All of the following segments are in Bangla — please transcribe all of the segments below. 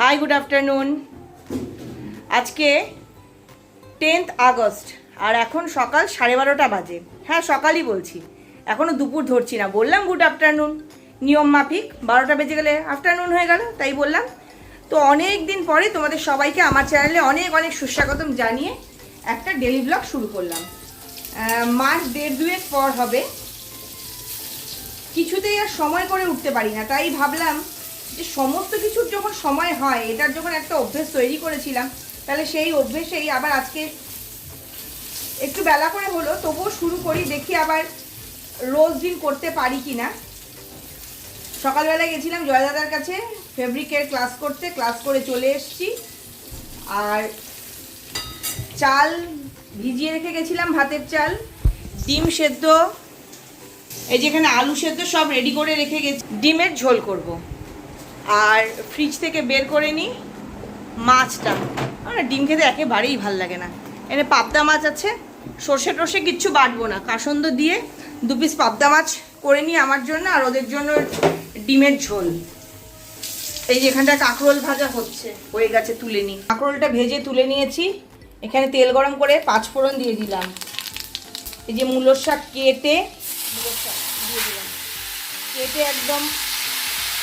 হাই গুড আফটারনুন আজকে টেন্থ আগস্ট, আর এখন সকাল সাড়ে বারোটা বাজে। হ্যাঁ সকালই বলছি। এখনও দুপুর ধরছি না। বললাম গুড আফটারনুন নিয়ম মাফিক, বারোটা বেজে গেলে আফটারনুন হয়ে গেল, তাই বললাম। তো অনেক দিন পরে তোমাদের সবাইকে আমার চ্যানেলে অনেক অনেক সুস্বাগতম জানিয়ে একটা ডেলি ব্লগ শুরু করলাম। মাস দেড় দুয়েক পর হবে। কিছুতেই আর সময় করে উঠতে পারি না, তাই ভাবলাম যে সমস্ত কিছুর যখন সময় হয়, এটার যখন একটা অভ্যেস তৈরি করেছিলাম, তাহলে সেই অভ্যেসেই আবার আজকে একটু বেলা করে হলো, তবুও শুরু করি, দেখি আবার রোজ দিন করতে পারি কি না সকালবেলা গেছিলাম জয়দাদার কাছে ফেব্রিকের ক্লাস করতে ক্লাস করে চলে এসেছি। আর চাল ভিজিয়ে রেখে গেছিলাম, ভাতের চাল, ডিম সেদ্ধ, এই যেখানে আলু সেদ্ধ সব রেডি করে রেখে গেছি। ডিমের ঝোল করব। আর ফ্রিজ থেকে বের করে নিই মাছটা। আমার ডিম খেতে একেবারেই ভালো লাগে না। এখানে পাবদা মাছ আছে, সর্ষে টর্ষে কিচ্ছু বাটবো না। কাসন্দ দিয়ে দু পিস পাবদা মাছ করে নিই আমার জন্য আর ওদের জন্য ডিমের ঝোল। এই যে এখানটা কাঁকরোল ভাজা হচ্ছে হয়ে গেছে তুলে নিই কাঁকরোলটা ভেজে তুলে নিয়েছি, এখানে তেল গরম করে পাঁচ ফোড়ন দিয়ে দিলাম। এই যে মূলোর শাক কেটে, মূলোর শাক দিয়ে দিলাম। কেটে একদম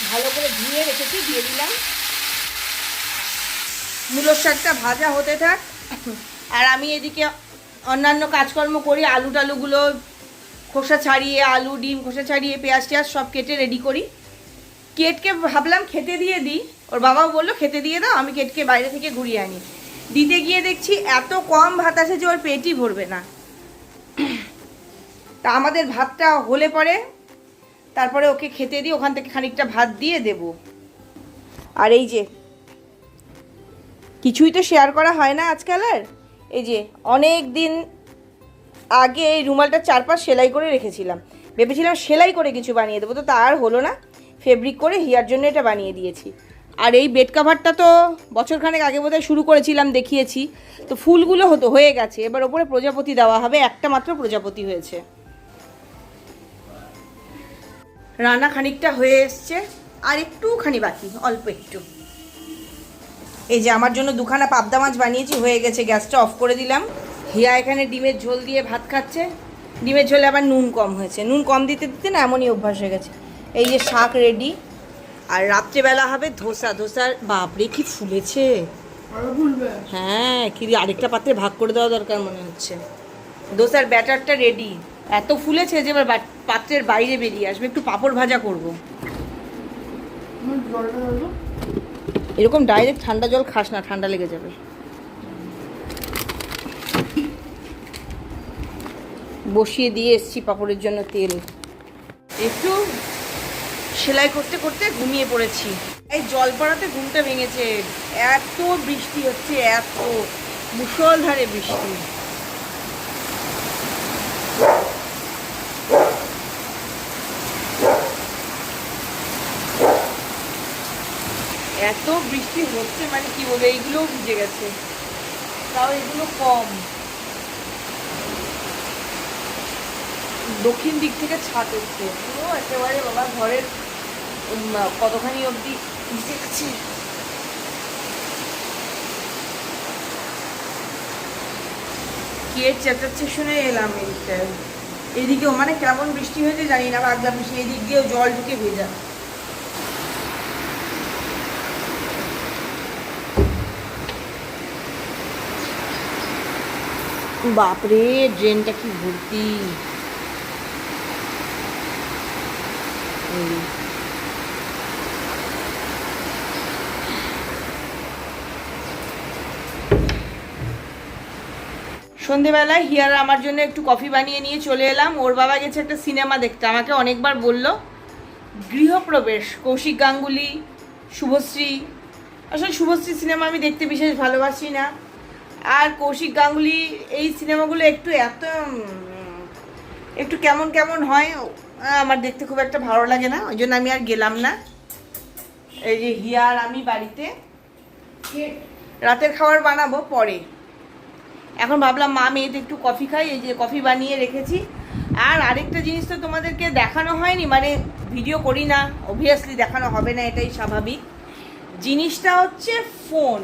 ভালো করে ধুয়ে রেখেছি, দিয়ে দিলাম। মূলোর শাকটা ভাজা হতে থাক। আর আমি এদিকে অন্যান্য কাজকর্ম করি আলু টালুগুলো খোসা ছাড়িয়ে, আলু, ডিম, খোসা ছাড়িয়ে, পেঁয়াজ টেয়াজ সব কেটে রেডি করি। কেটকে ভাবলাম খেতে দিয়ে দিই। ওর বাবাও বলল, খেতে দিয়ে দাও, আমি কেটকে বাইরে থেকে ঘুরিয়ে আনি। দিতে গিয়ে দেখছি এত কম ভাত আছে যে ওর পেটই ভরবে না। তা আমাদের ভাতটা হলে পরে তারপরে ওকে খেতে দিই ওখান থেকে খানিকটা ভাত দিয়ে দেব। আর এই যে, কিছুই তো শেয়ার করা হয় না আজকাল আর এই যে, অনেক দিন আগে এই রুমালটা চারপাশ সেলাই করে রেখেছিলাম। ভেবেছিলাম সেলাই করে কিছু বানিয়ে দেবো, তো তা আর হলো না। ফেব্রিক করে হিয়ার জন্য এটা বানিয়ে দিয়েছি। আর এই বেড কাভারটা তো বছরখানেক আগে বোধহয় শুরু করেছিলাম, দেখিয়েছি। তো ফুলগুলো হতো, হয়ে গেছে। এবার ওপরে প্রজাপতি দেওয়া হবে, একটা মাত্র প্রজাপতি হয়েছে। রান্না খানিকটা হয়ে এসছে আর একটুখানি বাকি অল্প একটু। এই যে আমার জন্য দুখানা পাবদা মাছ বানিয়েছি হয়ে গেছে গ্যাসটা অফ করে দিলাম। হিয়া এখানে ডিমের ঝোল দিয়ে ভাত খাচ্ছে। ডিমের ঝোলে আবার নুন কম হয়েছে। নুন কম দিতে দিতে না এমনই অভ্যাস হয়ে গেছে। এই যে শাক রেডি আর রাত্রেবেলা হবে ধোসা। ধোসার বাপরে কি ফুলেছে। হ্যাঁ কি আরেকটা পাত্রে ভাগ করে দেওয়া দরকার মনে হচ্ছে। দোসার ব্যাটারটা রেডি এত ফুলেছে যে এবার পাত্রের বাইরে বেরিয়ে আসবে, একটু পাঁপড় ভাজা করব। এরকম ডাইরেক্ট ঠান্ডা জল খাস না, ঠান্ডা লেগে যাবে। বসিয়ে দিয়ে এসছি পাঁপড়ের জন্য তেল। একটু সেলাই করতে করতে ঘুমিয়ে পড়েছি। এই জল পড়াতে ঘুমটা ভেঙেছে। এত বৃষ্টি হচ্ছে, এত মুষলধারে বৃষ্টি। এত বৃষ্টি হচ্ছে মানে কি বলব, এইগুলোও ভিজে গেছে। তাও এগুলো কম। দক্ষিণ দিক থেকে ছাদ হচ্ছে। পুরো একেবারে বাবা, ঘরের কতখানি অবধি গেছে। কে চেঁচাচ্ছে শুনে এলাম এইটা এদিকেও মানে কেমন বৃষ্টি হয়েছে জানি না বাগদা বৃষ্টি এদিক দিয়েও জল ঢুকে ভেজা। বাপরে, ড্রেনটা কি ভর্তি? সন্ধেবেলায় হিয়ার আমার জন্য একটু কফি বানিয়ে নিয়ে চলে এলাম। ওর বাবা গেছে একটা সিনেমা দেখতে, আমাকে অনেকবার বলল। গৃহপ্রবেশ, কৌশিক গাঙ্গুলি, শুভশ্রী। আসলে শুভশ্রী সিনেমা আমি দেখতে বিশেষ ভালোবাসি না। আর কৌশিক গাঙ্গুলি এই সিনেমাগুলো একটু এত একটু কেমন কেমন হয় আমার দেখতে খুব একটা ভালো লাগে না, ওই জন্য আমি আর গেলাম না। এই যে হিয়ার আমি বাড়িতে। রাতের খাবার বানাবো পরে। এখন ভাবলাম মা মেয়েতে একটু কফি খাই, এই যে কফি বানিয়ে রেখেছি। আর আরেকটা জিনিস তো তোমাদেরকে দেখানো হয়নি মানে ভিডিও করি না অবভিয়াসলি দেখানো হবে না, এটাই স্বাভাবিক। জিনিসটা হচ্ছে ফোন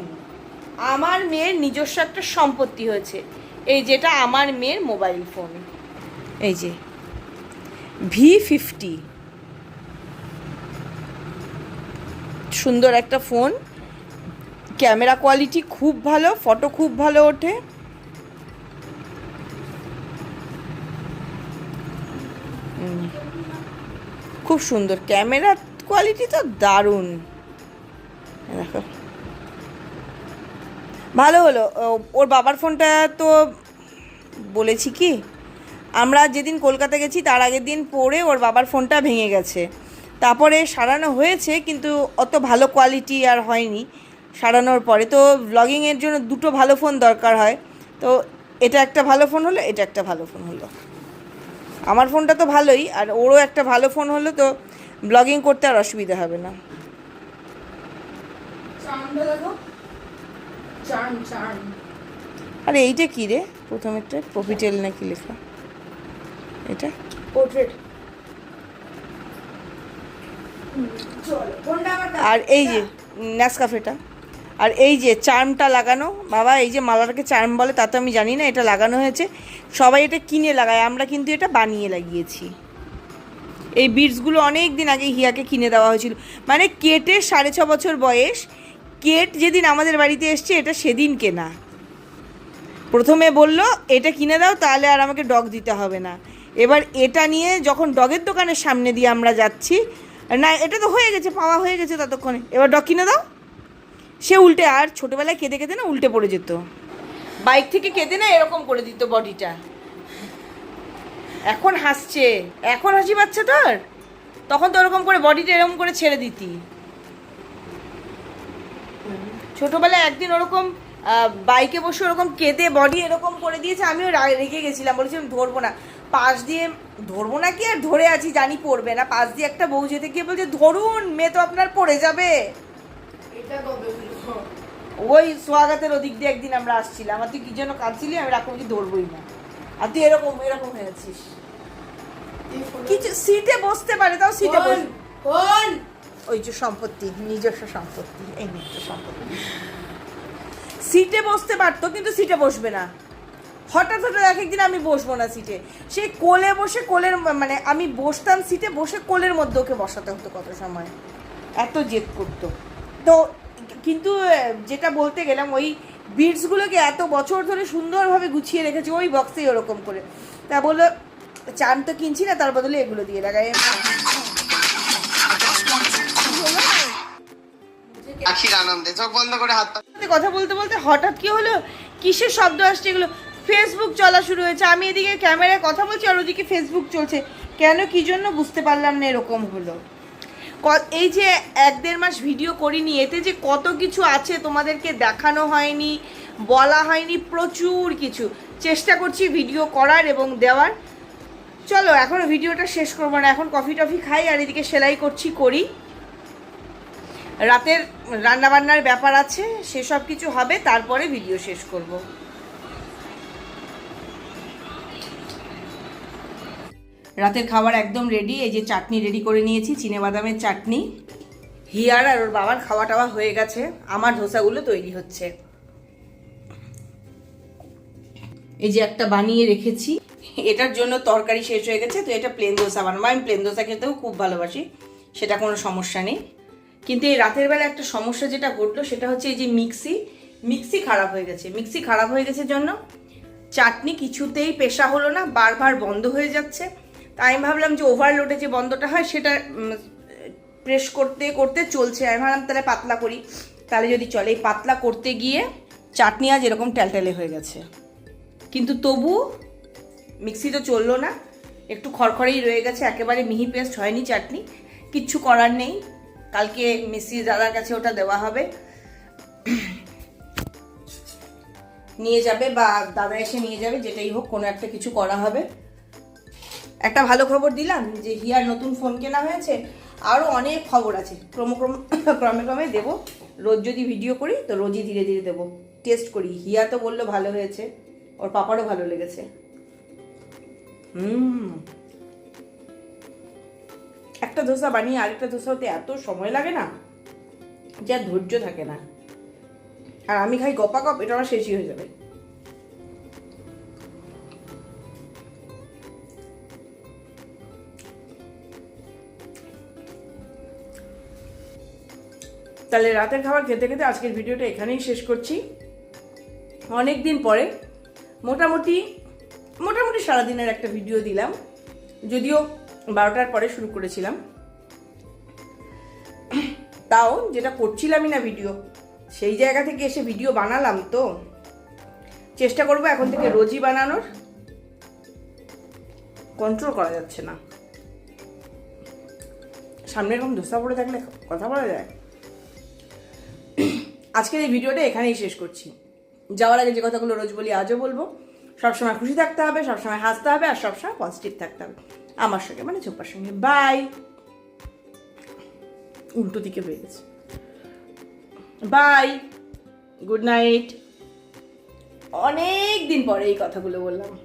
আমার মেয়ের নিজস্ব একটা সম্পত্তি হয়েছে। এই যেটা আমার মেয়ের মোবাইল ফোন। এই যে ভি ফিফটি সুন্দর একটা ফোন। ক্যামেরা কোয়ালিটি খুব ভালো, ফটো খুব ভালো ওঠে। খুব সুন্দর। ক্যামেরা কোয়ালিটি তো দারুণ। দেখো। ভালো হলো। ওর বাবার ফোনটা তো বলেছি কি, আমরা যেদিন কলকাতা গেছি তার আগের দিন পরে ওর বাবার ফোনটা ভেঙে গেছে। তারপরে সারানো হয়েছে কিন্তু অত ভালো কোয়ালিটি আর হয়নি সারানোর পরে। তো ব্লগিংয়ের জন্য দুটো ভালো ফোন দরকার হয়। তো এটা একটা ভালো ফোন হলো, এটা একটা ভালো ফোন হলো। আমার ফোনটা তো ভালোই, আর ওরও একটা ভালো ফোন হলো, তো ব্লগিং করতে আর অসুবিধা হবে না। চার্ম চার্ম আরে এইটা কী রে? প্রথমেরটা প্রফিটেল নাকি লেখা? এটা? পোর্ট্রেট আর এই যে ন্যাসকাফেটা আর এই যে চার্মটা লাগানো বাবা এই যে মালাটাকে চার্ম বলে তা তো আমি জানি না এটা লাগানো হয়েছে। সবাই এটা কিনে লাগায় আমরা কিন্তু এটা বানিয়ে লাগিয়েছি। এই বিটসগুলো অনেক দিন আগে হিয়াকে কিনে দেওয়া হয়েছিল। মানে কেটে সাড়ে ছ বছর বয়স কেট যেদিন আমাদের বাড়িতে এসছে, এটা সেদিন কেনা। প্রথমে বলল, এটা কিনে দাও, তাহলে আর আমাকে ডগ দিতে হবে না। এবার এটা নিয়ে যখন ডগের দোকানের সামনে দিয়ে আমরা যাচ্ছি, না, এটা তো হয়ে গেছে, পাওয়া হয়ে গেছে ততক্ষণে। এবার ডগ কিনে দাও। সে উল্টে, আর ছোটোবেলায় কেঁদে কেঁদে না উল্টে পড়ে যেত। বাইক থেকে কেঁদে না এরকম করে দিত বডিটা। এখন হাসছে। এখন হাসি পাচ্ছে তোর? তখন তো ওরকম করে বডিটা এরকম করে ছেড়ে দিতি। ছোটবেলায় একদিন ওরকম বাইকে বসে ওরকম কেঁদে বডি এরকম করে দিয়েছে আমিও রেগে গেছিলাম। বলেছিলাম ধরবো না। পাশ দিয়ে ধরবো না কি আর? ধরে আছি জানি পড়বে না। পাশ দিয়ে একটা বউ যেতে গিয়ে বলছে ধরুন মেয়ে তো আপনার পড়ে যাবে। এটা ওই সোয়াগাতের ওদিক দিয়ে একদিন আমরা আসছিলাম। আর তুই কি জন্য কাঁদছিলি? আমি রাখব কি ধরবোই না। আর তুই এরকম এরকম হয়ে আছিস। কিছু সিটে বসতে পারে তাও সিটে বস। ওই যে সম্পত্তি, নিজস্ব সম্পত্তি, এই নিজস্ব সম্পত্তি। সিটে বসতে পারতো, কিন্তু সিটে বসবে না। হঠাৎ হঠাৎ এক একদিন আমি বসবো না সিটে। সেই কোলে বসে কোলের মানে আমি বসতাম সিটে বসে কোলের মধ্যে ওকে বসাতে হতো কত সময়। এত জেদ করতো। তো কিন্তু যেটা বলতে গেলাম, ওই বিটসগুলোকে এত বছর ধরে সুন্দরভাবে গুছিয়ে রেখেছে, ওই বক্সেই ওরকম করে। তা বলল, চান তো কিনছি না, তার বদলে এগুলো দিয়ে লাগাই। কথা বলতে বলতে হঠাৎ হলো? শব্দ আসছে এগুলো? ফেসবুক চলা শুরু হয়েছে। আমি এদিকে ক্যামেরায় কথা বলছি আর ওদিকে ফেসবুক চলছে। কেন জন্য বুঝতে পারলাম না এরকম হলো? এই যে এক দেড় মাস ভিডিও করিনি, এতে যে কত কিছু আছে তোমাদেরকে দেখানো হয়নি, বলা হয়নি, প্রচুর কিছু। চেষ্টা করছি ভিডিও করার এবং দেওয়ার। চলো, এখন ভিডিওটা শেষ করব না। এখন কফি টফি খাই আর এদিকে সেলাই করছি, করি। রাতের রান্নাবান্নার ব্যাপার আছে, সেসব কিছু হবে, তারপরে ভিডিও শেষ করব। রাতের খাবার একদম রেডি এই যে চাটনি রেডি করে নিয়েছি চিনে বাদামের চাটনি। হিয়ার আর ওর বাবার খাওয়া টাওয়া হয়ে গেছে, আমার ধোসাগুলো তৈরি হচ্ছে। এই যে একটা বানিয়ে রেখেছি, এটার জন্য তরকারি শেষ হয়ে গেছে, তো এটা প্লেন দোসা বানাবো। আমি প্লেন দোসা খেতেও খুব ভালোবাসি, সেটা কোনো সমস্যা নেই। কিন্তু এই রাতের বেলা একটা সমস্যা যেটা ঘটলো সেটা হচ্ছে এই যে মিক্সি মিক্সি খারাপ হয়ে গেছে। মিক্সি খারাপ হয়ে গেছে জন্য চাটনি কিছুতেই পেশা হলো না, বারবার বন্ধ হয়ে যাচ্ছে। তাই আমি ভাবলাম যে ওভারলোডে যে বন্ধটা হয় সেটা প্রেস করতে করতে চলছে। আমি ভাবলাম তাহলে পাতলা করি। তাহলে যদি চলে, এই পাতলা করতে গিয়ে চাটনি আজ এরকম ট্যালট্যালে হয়ে গেছে। কিন্তু তবু মিক্সি তো চলল না। একটু খড়খড়েই রয়ে গেছে। একেবারে মিহি পেস্ট হয়নি চাটনি। কিচ্ছু করার নেই। কালকে মিস্ত্রি দাদার কাছে ওটা দেওয়া হবে। নিয়ে যাবে বা দাদা এসে নিয়ে যাবে, যেটাই হোক, কোনো একটা কিছু করা হবে। একটা ভালো খবর দিলাম যে হিয়ার নতুন ফোন কেনা হয়েছে। আরও অনেক খবর আছে। ক্রমক্রম ক্রমে ক্রমে দেবো। রোজ যদি ভিডিও করি, তো রোজই ধীরে ধীরে দেবো। টেস্ট করি। হিয়া তো বলল ভালো হয়েছে। ওর পাপারও ভালো লেগেছে। হুম। একটা ধোসা বানিয়ে আরেকটা ধোসা হতে এত সময় লাগে না যা ধৈর্য থাকে না। আর আমি খাই গপা গপ, এটা আমার শেষই হয়ে যাবে। তাহলে রাতের খাবার খেতে খেতে আজকের ভিডিওটা এখানেই শেষ করছি। অনেক দিন পরে মোটামুটি মোটামুটি সারাদিনের একটা ভিডিও দিলাম। যদিও বারোটার পরে শুরু করেছিলাম। তাও যেটা করছিলামই না ভিডিও সেই জায়গা থেকে এসে ভিডিও বানালাম তো। চেষ্টা করব এখন থেকে রোজই বানানোর। কন্ট্রোল করা যাচ্ছে না। সামনে এরকম ধোসা পড়ে থাকলে কথা বলা যায়? আজকের এই ভিডিওটা এখানেই শেষ করছি। যাওয়ার আগে যে কথাগুলো রোজ বলি, আজও বলব, সবসময় খুশি থাকতে হবে, সবসময় হাসতে হবে, আর সবসময় পজিটিভ থাকতে হবে। আমার সঙ্গে মানে চোপার সঙ্গে। বাই। উল্টো দিকে হয়ে গেছে। বাই। Good night. অনেক দিন পরে এই কথাগুলো বললাম।